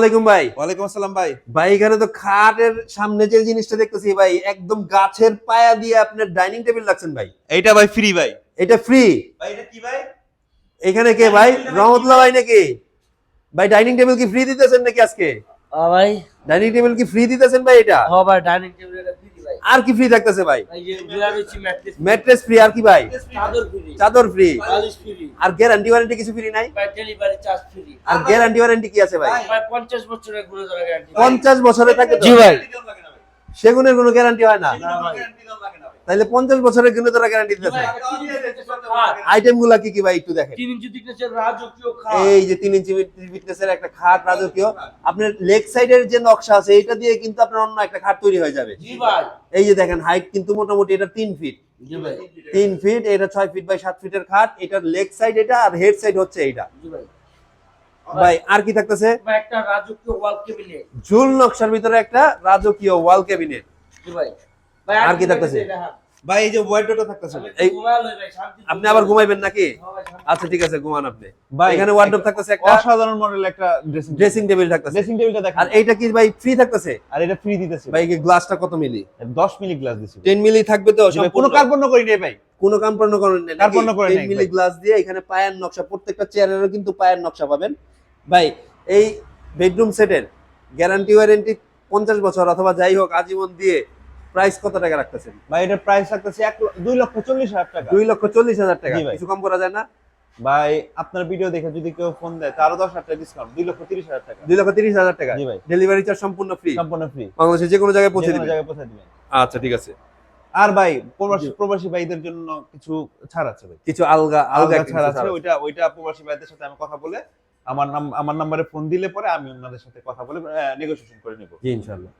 ওয়ালাইকুম ভাই। ওয়ালাইকুম আসসালাম ভাই। ভাই এখানে তো খাটের সামনে যে জিনিসটা দেখতেছি ভাই একদম গাছের পায়া দিয়ে আপনার ডাইনিং টেবিল রাখছেন ভাই। এইটা ভাই ফ্রি ভাই। এটা ফ্রি ভাই এটা কি ভাই? এখানে কে ভাই? রহমতুল্লাহ ভাই নাকি? ভাই ডাইনিং টেবিল কি ফ্রি দিতেছেন নাকি আজকে? ভাই। ডাইনিং টেবিল কি ফ্রি দিতেছেন ভাই এটা? হ্যাঁ ভাই ডাইনিং টেবিল আর কি ফ্রি থাকতেছে ভাই? ম্যাট্রেস ম্যাট্রেস ফ্রি আর কি ভাই? চাদর ফ্রি চাদর ফ্রি আর গ্যারান্টি ওয়ারেন্টি কিছু ফ্রি নাই? ভাই ডেলিভারি চার্জ ফ্রি আর গ্যারান্টি ওয়ারেন্টি কি আছে ভাই? পঞ্চাশ 50 বছরের পঞ্চাশ বছরে থাকে জি ভাই। সেগুনের কোনো গ্যারান্টি হয় না। তাহলে পঞ্চাশ বছরের কিন্তু তারা গ্যারান্টি দিতেছে আইটেমগুলা কি কি ভাই একটু দেখেন। এই যে তিন ইঞ্চি ফিটনেসের একটা খাট রাজকীয়। আপনার লেগ সাইডের যে নকশা আছে এটা দিয়ে কিন্তু আপনার অন্য একটা খাট তৈরি হয়ে যাবে। এই যে দেখেন হাইট কিন্তু মোটামুটি এটা তিন ফিট তিন ফিট এটা ছয় ফিট বাই সাত ফিটের খাট। এটার লেগ সাইড এটা আর হেড সাইড হচ্ছে এইটা। জি ভাই। আর কি থাকতেছে? একটা রাজকীয় ওয়াল কেবিনেট ঝুল নকশার ভিতরে একটা রাজকীয় ওয়াল ক্যাবিনেট জি ভাই। ভাই আর কি থাকতেছে? ভাই এই যে ওয়ার্ডরোবটা থাকতেছে। এই এই- ঘুমালো ভাই শান্তি আপনি আবার ঘুমাইবেন নাকি? হ্যাঁ। আচ্ছা ঠিক আছে ঘুমান আপনি। ভাই, এখানে ওয়ার্ডরোব থাকতেছে একটা অসাধারণ মডেল একটা ড্রেসিং ড্রেসিং টেবিল থাকতেছে। ড্রেসিং টেবিলটা দেখেন। আর এইটা কি ভাই ফ্রি থাকতেছে? আর এটা ফ্রি দিতেছে। ভাই কি গ্লাসটা কত মিলি 10 মিলি গ্লাস দিছে। 10 মিলি থাকবে তো কোনো করি নাই ভাই। কোনো কার্পণ্য করেন নাই কার্পণ্য করেন নাই, মিলি গ্লাস দিয়ে এখানে পায়ের নকশা প্রত্যেকটা চেয়ারেরও কিন্তু পায়ের নকশা পাবেন। ভাই এই বেডরুম সেটের গ্যারান্টি ওয়ারেন্টি পঞ্চাশ বছর অথবা যাই হোক আজীবন দিয়ে প্রাইস কত টাকা রাখতেছেন? ভাই এটার প্রাইস থাকতেছে 2 লক্ষ 40 হাজার টাকা। দুই লক্ষ চল্লিশ হাজার টাকা। কিছু কম করা যায় না? ভাই আপনার ভিডিও দেখে যদি কেউ ফোন দেয় তারও 10 হাজার টাকা ডিসকাউন্ট 2 লক্ষ 30 হাজার টাকা। দুই লক্ষ তিরিশ হাজার টাকা। জি ভাই। ডেলিভারি চার্জ সম্পূর্ণ ফ্রি সম্পূর্ণ ফ্রি বাংলাদেশের যে কোনো জায়গায় পৌঁছে যে কোনো দিবে জায়গায় পৌঁছে দিবেন। আচ্ছা ঠিক আছে। আর ভাই প্রবাসী প্রবাসী ভাইদের জন্য কিছু ছাড় আছে ভাই। কিছু আলগা আলগা ছাড় আছে ওইটা ওইটা প্রবাসী ভাইদের সাথে আমি কথা বলে আমার নাম আমার নাম্বারে ফোন দিলে পরে আমি ওনাদের সাথে কথা বলে নেগোসিয়েশন করে নেব। জি ইনশাল্লাহ